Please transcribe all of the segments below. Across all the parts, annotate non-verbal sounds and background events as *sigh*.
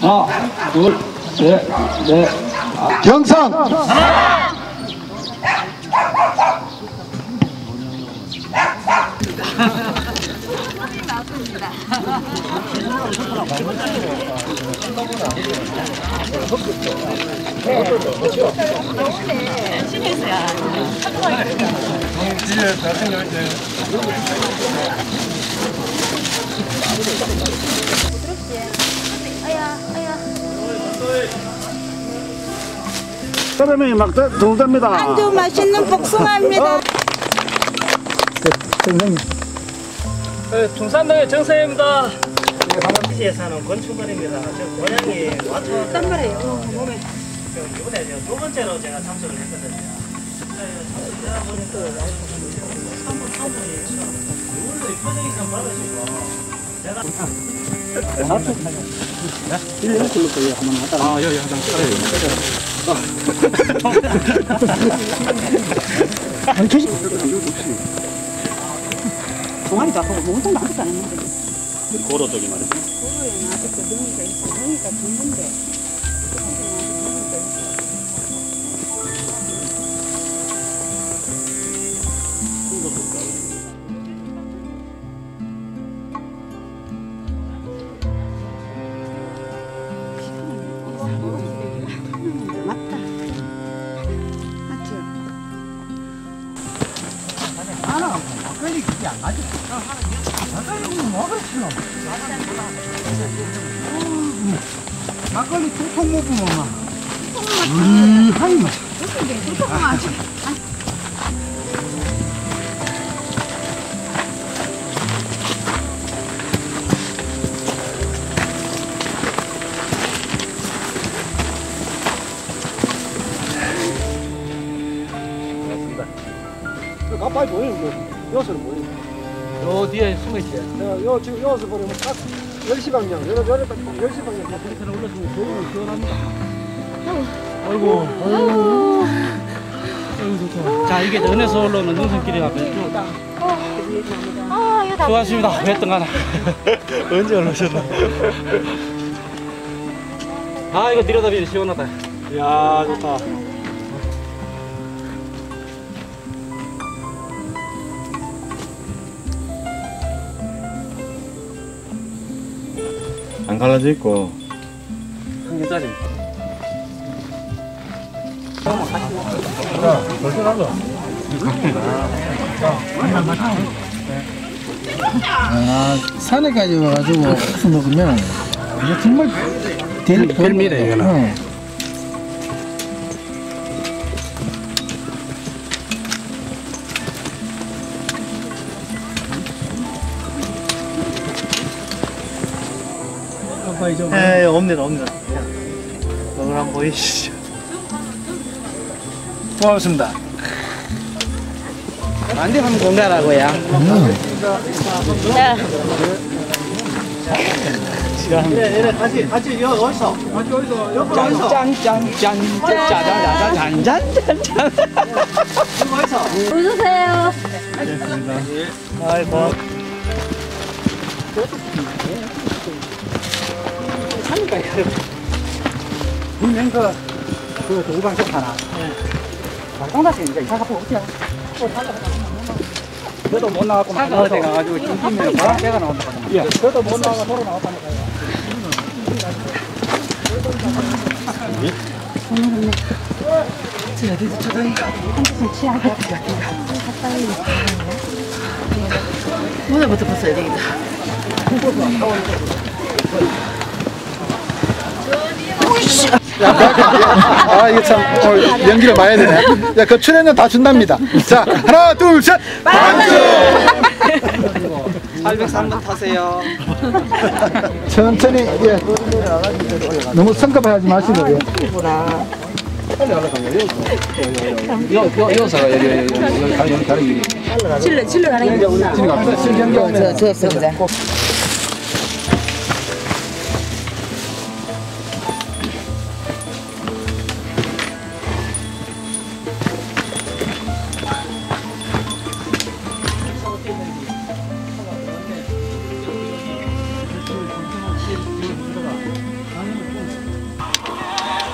하나, 둘, 셋, 넷. 경상 사람이 막 동답니다. 아주 맛있는 복숭아입니다. 중산동의 정세입니다. 시에 사는 건축원입니다. 저 고향이 와초. 딴 말이에요. 몸에. 이번에 두 번째로 제가 참석을 했거든요. 참석하다 보니까 한분 한 분이 이분들 표정이 참 밝으시고 제가 동아리 잡고 운동도 아무것도 안 했는데. 고로 쪽이 말이죠. 고로에는 아직도 능이가 있어. 능이가 죽는데. 막걸리 두통 먹으면 막 우리 하니 막 가까이 보이는 거 여기서는 보이는 요 뒤에 숨어 있어요. 내가 요 지금 여기서 보면 딱 10시 방향 딱 10시 방향 밑으로 올라서면 조금 시원합니다 아이고. 아이고. 아이고 좋다. 자 이게 은혜서 올라오는 능선길이 앞에 쭉. 아, 이거 다 수고하셨습니다. 몇 등하나. 언제 올라오셨나? 아 이거 내려다보니 시원하다. 이야 좋다. 안 갈라져 있고. 한 개짜리. 아 산에까지 와가지고 술 먹으면 이게 정말 될 별미래, 이거는. 어. 에 옵니다 옵니다. 오늘 한번 보이시죠. 고맙습니다. 안 되면 건강하고요. 네, 네, 같이 같이 여 어디서? 같이 어디서? 옆으로 어디서? 짠짠짠 짜자자자잔짠짠짠. 어디서? 웃으세요. 아이고. 분명 그, 그쪽 하나. 말똥다시 이제 이사 갖고 어디야? 저도 못 차가 어디 가가지고 찡찡이면 바람 개가 나온다 예. 저도 못 나가 도로 나왔다니까요. 오늘부터 벗어야 되겠다. 아 이게 참 오늘 연기를 해야 되네. 야, 그 출연료 다 준답니다. 자 하나 둘 셋. 803번 타세요. 천천히 예. 너무 성급하지 마시고 예. 요. 칠러, 칠러 가는 게 갑니다. 신경경 저, 저,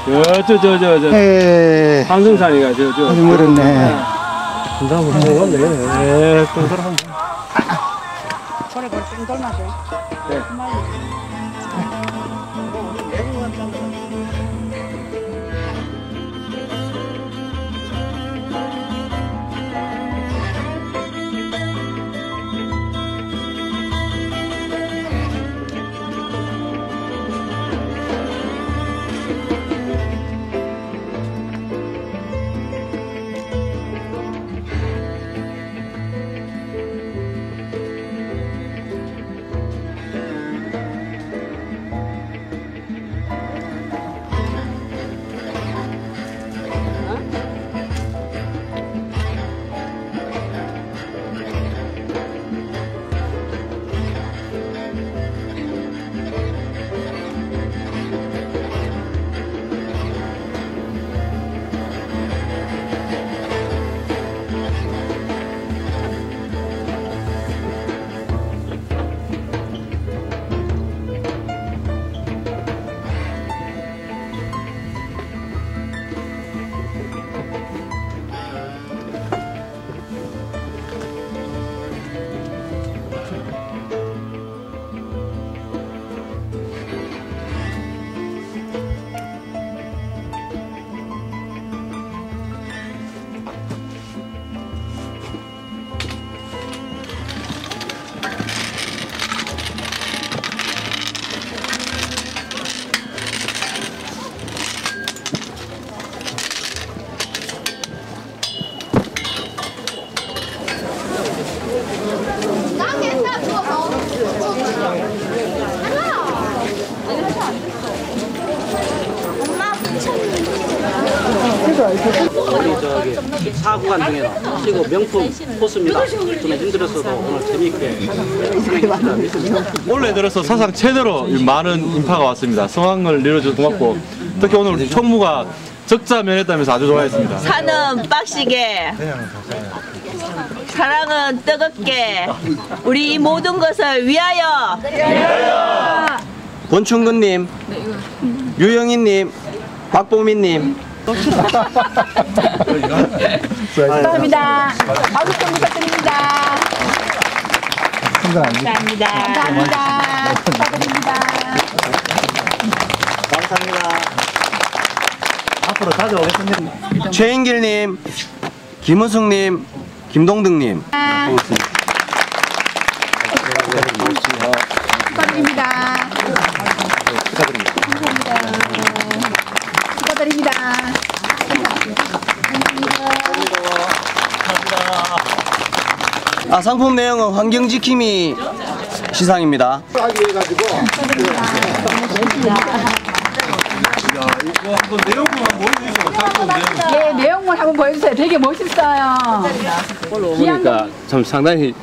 저, 저. 저, 저, 에 한승산이가 저, 저. 아주 멀었네. 한번 먹었네. 에, 또 사람. 저기 사구간 중에 최고 명품 코스입니다. 좀 힘들었어도 오늘 재미있게 올해 들어서 사상 최대로 많은 인파가 왔습니다. 성황을 이뤄줘서 고맙고 특히 오늘 총무가 적자 면했다면서 아주 좋아했습니다. 산은 빡시게 사랑은 뜨겁게 우리 이 모든 것을 위하여 권충근님, 유영희님, 박보민님, 감사합니다. 박수 좀 부탁드립니다. 감사합니다. 감사합니다. 축하드립니다. 앞으로 찾아오겠습니다. 최인길님, 김은숙님, 김동등님. 축하드립니다. 아, 상품 내용은 환경지킴이 시상입니다. 예, 내용물 한번 보여주세요. 되게 멋있어요. 보니까 참 상당히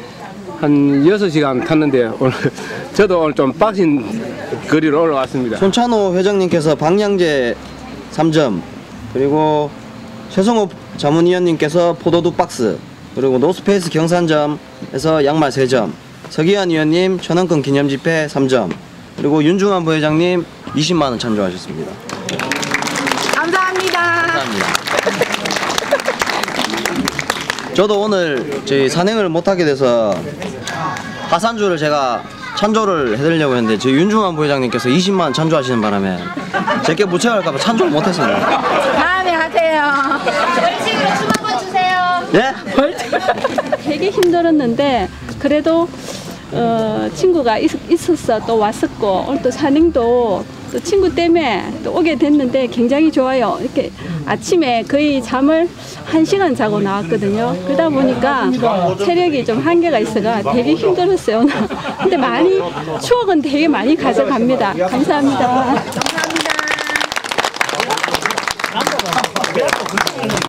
한 6시간 탔는데 오늘 *laughs* 저도 오늘 좀 빡신 거리로 올라왔습니다. 손찬호 회장님께서 방향제 3점, 그리고 최성호 자문위원님께서 포도두 박스, 그리고 노스페이스 경산점에서 양말 3점, 서기환 위원님 천원권 기념지폐 3점, 그리고 윤중환 부회장님 20만원 찬조하셨습니다. 감사합니다. 감사합니다. 저도 오늘 저희 산행을 못하게 돼서 하산주를 제가 찬조를 해드리려고 했는데 저희 윤중환 부회장님께서 20만 원 찬조하시는 바람에 제게 못 채워갈까봐 찬조를 못했습니다. 다음에 하세요. 예? *laughs* 되게 힘들었는데 그래도 어, 친구가 있, 있어서 또 왔었고 오늘 또 산행도 또 친구 때문에 또 오게 됐는데 굉장히 좋아요. 이렇게 아침에 거의 잠을 한 시간 자고 나왔거든요. 그러다 보니까 체력이 좀 한계가 있어가 되게 힘들었어요. *laughs* 근데 많이 추억은 되게 많이 가져갑니다. 감사합니다. 감사합니다.